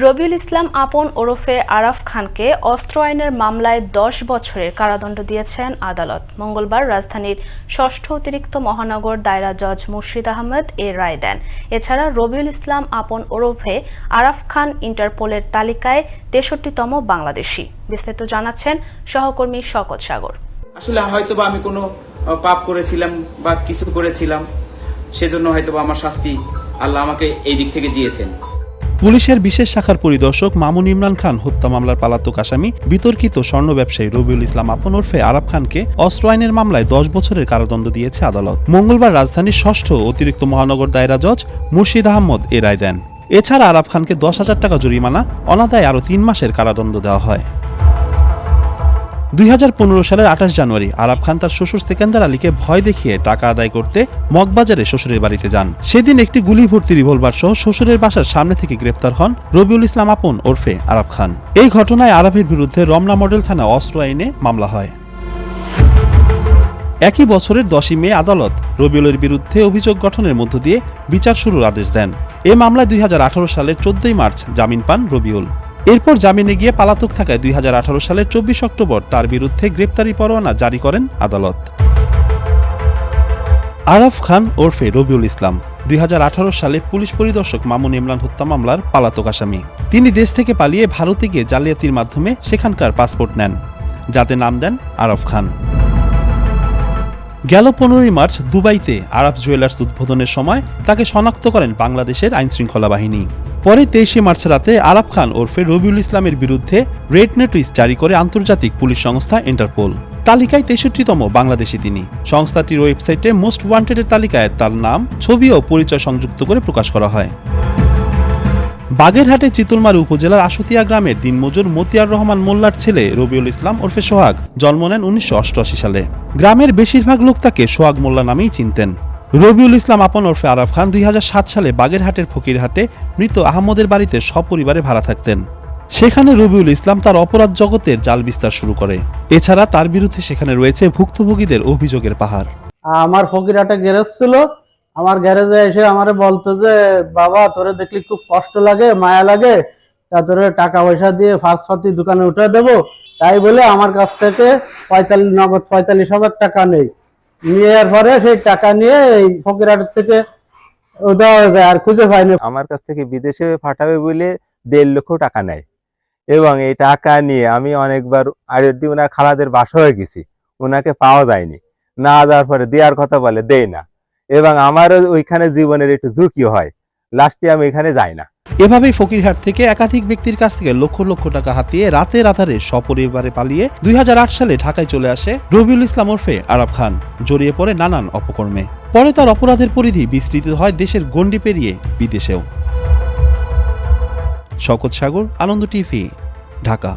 রবিউল ইসলাম আপন ওরফে আরাফ খানকে অস্ত্র আইনের মামলায় দশ বছরের কারাদণ্ড দিয়েছেন আদালত। মঙ্গলবার রাজধানীর ষষ্ঠ অতিরিক্ত মহানগর দায়রা জজ মুর্শিদ আহমেদ এ রায় দেন। এছাড়া রবিউল ইসলাম আপন ওরফে আরাফ খান ইন্টারপোলের তালিকায় তেষট্টিতম বাংলাদেশি। বিস্তারিত জানাচ্ছেন সহকর্মী শকত সাগর। আসলে হয়তো আমি কোনো পাপ করেছিলাম বা কিছু করেছিলাম, সেজন্য হয়তো আমার শাস্তি আল্লাহ আমাকে এই দিক থেকে দিয়েছেন। পুলিশের বিশেষ শাখার পরিদর্শক মামুন ইমরান খান হত্যা মামলার পালাতক আসামি, বিতর্কিত স্বর্ণ ব্যবসায়ী রবিউল ইসলাম আপন ওরফে আরাব খানকে অস্ত্র আইনের মামলায় দশ বছরের কারাদণ্ড দিয়েছে আদালত। মঙ্গলবার রাজধানীর ষষ্ঠ অতিরিক্ত মহানগর দায়রা জজ মুর্শিদ আহমদ এ রায় দেন। এছাড়া আরাব খানকে দশ হাজার টাকা জরিমানা, অনাদায় আরও তিন মাসের কারাদণ্ড দেওয়া হয়। দুই হাজার পনেরো সালের আঠাশ জানুয়ারি আরাব খান তার শ্বশুর সেকেন্দার আলীকে ভয় দেখিয়ে টাকা আদায় করতে মগবাজারে শ্বশুরের বাড়িতে যান। সেদিন একটি গুলি ভর্তি রিভলভার সহ শ্বশুরের বাসার সামনে থেকে গ্রেপ্তার হন রবিউল ইসলাম আপন ওরফে আরাব খান। এই ঘটনায় আরাবের বিরুদ্ধে রমনা মডেল থানা অস্ত্র আইনে মামলা হয়। একই বছরের দশই মে আদালত রবিউলের বিরুদ্ধে অভিযোগ গঠনের মধ্য দিয়ে বিচার শুরুর আদেশ দেন। এ মামলায় দুই হাজার আঠারো সালের চোদ্দই মার্চ জামিন পান রবিউল। এরপর জামিনে গিয়ে পালাতক থাকায় দুই হাজার আঠারো সালের চব্বিশ অক্টোবর তার বিরুদ্ধে গ্রেপ্তারি পরোয়ানা জারি করেন আদালত। আরাফ খান ওরফে রবিউল ইসলাম, দুই হাজার আঠারো সালে পুলিশ পরিদর্শক মামুন ইমরান হত্যা মামলার পালাতক আসামি। তিনি দেশ থেকে পালিয়ে ভারতে গিয়ে জালিয়াতির মাধ্যমে সেখানকার পাসপোর্ট নেন, যাতে নাম দেন আরফ খান। গেল পনেরোই মার্চ দুবাইতে আরব জুয়েলার্স উদ্বোধনের সময় তাকে শনাক্ত করেন বাংলাদেশের আইনশৃঙ্খলা বাহিনী। পরে তেইশে মার্চ রাতে আরাব খান ওরফে রবিউল ইসলামের বিরুদ্ধে রেড নোটিশ জারি করে আন্তর্জাতিক পুলিশ সংস্থা ইন্টারপোল। তালিকায় তেষট্টিতম বাংলাদেশি তিনি। সংস্থাটির ওয়েবসাইটে মোস্ট ওয়ান্টেডের তালিকায় তার নাম, ছবি ও পরিচয় সংযুক্ত করে প্রকাশ করা হয়। বাগেরহাটে চিতুলমারি উপজেলার আশুতিয়া গ্রামের দিনমজুর মতিয়ার রহমান মোল্লার ছেলে রবিউল ইসলাম ওরফে সোহাগ জন্ম নেন উনিশশো অষ্টআশি সালে। গ্রামের বেশিরভাগ লোক তাকে সোহাগ মোল্লা নামেই চিনতেন। রবিউল ইসলাম আপন ওরফে আরাফ খান দুই হাজার সাত সালে বাগেরহাটের ফকিরহাটে মৃত আহমদের বাড়িতে সপরিবারে ভাড়া থাকতেন। সেখানে রবিউল ইসলাম তার অপরাধ জগতের জাল বিস্তার শুরু করে। এছাড়া তার বিরুদ্ধে সেখানে রয়েছে ভুক্তভোগীদের অভিযোগের পাহাড়। আমার ফকিরাটা গ্যারেজ ছিল। আমার গ্যারেজে এসে আমারে বলতো যে, বাবা, তোরে দেখলি খুব কষ্ট লাগে, মায়া লাগে। তা তোরে টাকা পয়সা দিয়ে ফার্স্ট ফাতি দোকানে উঠে দেবো। তাই বলে আমার কাছ থেকে পঁয়তাল্লিশ, নগদ পঁয়তাল্লিশ হাজার টাকা নেই। নেওয়ার পরে সেই টাকা নিয়ে এই ফকিরাট থেকে আর খুঁজে পাইনি আমার কাছ থেকে বিদেশে পাঠাবে বলে দেড় লক্ষ টাকা নেয়। এবং এই টাকা নিয়ে আমি অনেকবার আগের দিন ওনার খালাদের বাসা হয়ে গেছি, ওনাকে পাওয়া যায়নি। না যাওয়ার পরে দেওয়ার কথা বলে, দেয় না। এবং আমারও ওইখানে জীবনের একটু ঝুঁকি হয়, লাস্টে আমি এখানে যাই না। এভাবেই ফকিরহাট থেকে একাধিক ব্যক্তির কাছ থেকে লক্ষ লক্ষ টাকা হাতিয়ে রাতের আধারে সপরিবারে পালিয়ে দুই হাজার আট সালে ঢাকায় চলে আসে রবিউল ইসলাম ওরফে আরব খান। জড়িয়ে পড়ে নানান অপকর্মে। পরে তার অপরাধের পরিধি বিস্তৃত হয় দেশের গণ্ডি পেরিয়ে বিদেশেও। শকত সাগর, আনন্দ টিভি, ঢাকা।